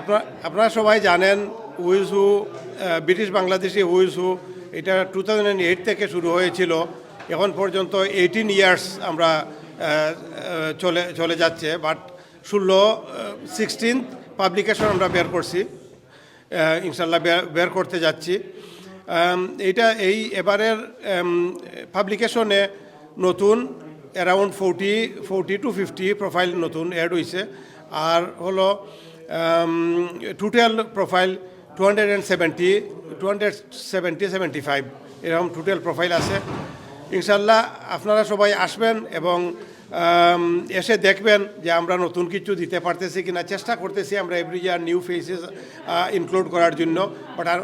আপনার, আপনারা সবাই জানেন who's who British Bangladeshi who's who এটা টু থাউজেন্ড এইট থেকে শুরু হয়েছিল, এখন পর্যন্ত এইটিন ইয়ার্স আমরা চলে চলে যাচ্ছে বাট ষোলো সিক্সটিন্থ পাবলিকেশন আমরা বের করছি ইনশাল্লাহ বের- করতে যাচ্ছি। এইটা এই এবারের পাবলিকেশনে নতুন around forty forty to fifty profile নতুন অ্যাড হয়েছে আর হলো total profile two hundred and seventy two hundred seventy seventy five এরকম টোটাল প্রোফাইল আছে। ইনশাল্লাহ আপনারা সবাই আসবেন এবং এসে দেখবেন যে আমরা নতুন কিছু দিতে পারতেছি কিনা। চেষ্টা করতেছি আমরা every year new faces include করার জন্য। But are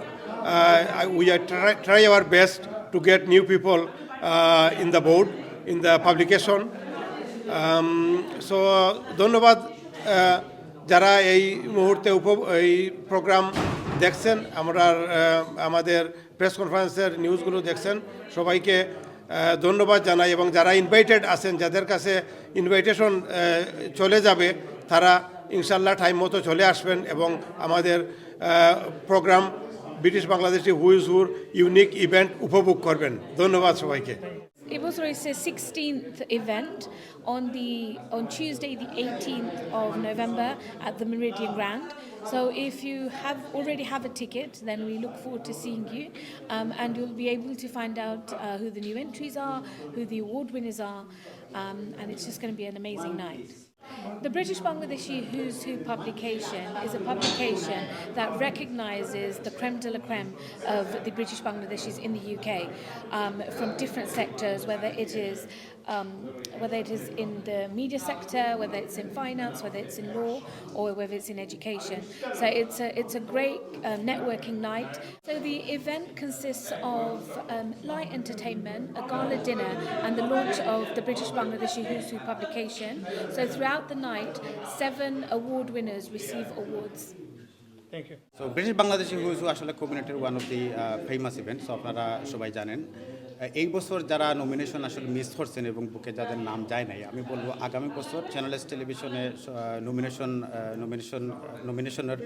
we are try our best to get new people in the board in the publication so ধন্যবাদ আহ, যারা এই মুহূর্তে উপ, এই প্রোগ্রাম দেখছেন, আমরা আমাদের প্রেস কনফারেন্সের নিউজগুলো দেখছেন, সবাইকে ধন্যবাদ জানাই এবং যারা ইনভাইটেড আছেন, যাদের কাছে ইনভাইটেশন চলে যাবে, তারা ইনশাল্লাহ টাইম মতো চলে আসবেন এবং আমাদের programme British Bangladeshi who's who unique event উপভোগ করবেন। ধন্যবাদ সবাইকে। It was Royce's 16th event on the on Tuesday, the 18th of November at the Meridian Grand. So if you have already have a ticket, then we look forward to seeing you, um, and you'll be able to find out uh, who the new entries are, who the award winners are, um, and it's just going to be an amazing night. The British Bangladeshi Who's Who publication is a publication that recognises the creme de la creme of the British Bangladeshis in the UK um, from different sectors, whether it is um, whether it is in the media sector, whether it's in finance, whether it's in law, or whether it's in education. So it's a it's a great um, networking night. So the event consists of um, light entertainment, a gala dinner, and the launch of the British Bangladeshi Who's Who publication. So throughout the night, seven award winners receive awards. So British Bangladeshi হুইজু আসলে কমিউনিটির one of the famous event so আপনারা সবাই জানেন আহ, এই বছর যারা nomination আসলে miss করছেন এবং বুকে যাদের নাম যায় নাই, আমি বলব আগামী বছর চ্যানেলস টেলিভিশনে নমিনেশন নমিনেশন নমিনেশনের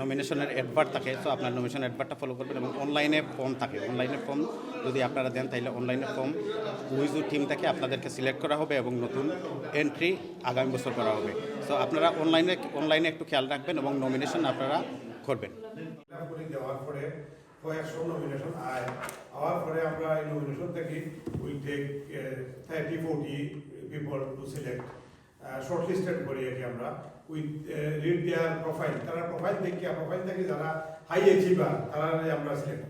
নমিনেশনের অ্যাডভার্ট থাকে। সো আপনার নমিনেশন অ্যাডভার্টটা ফলো করবেন এবং অনলাইনে ফর্ম থাকে। অনলাইনে ফর্ম যদি আপনারা দেন তাহলে অনলাইনে ফর্ম উইজু টিম থেকে আপনাদেরকে সিলেক্ট করা হবে এবং নতুন এন্ট্রি আগামী বছর করা হবে। সো আপনারা অনলাইনে অনলাইনে একটু খেয়াল রাখবেন এবং নমিনেশন আপনারা করবেন। কয়েকশো নমিনেশন আয় হওয়ার পরে আমরা এই নমিনেশন থেকে we take thirty forty people to select short listed করি এটি আমরা। উইথ রিড দেয়ার প্রোফাইল তারা প্রোফাইল দেখি প্রোফাইল থেকে যারা হাই অ্যাচিভার তারা আমরা সিলেক্ট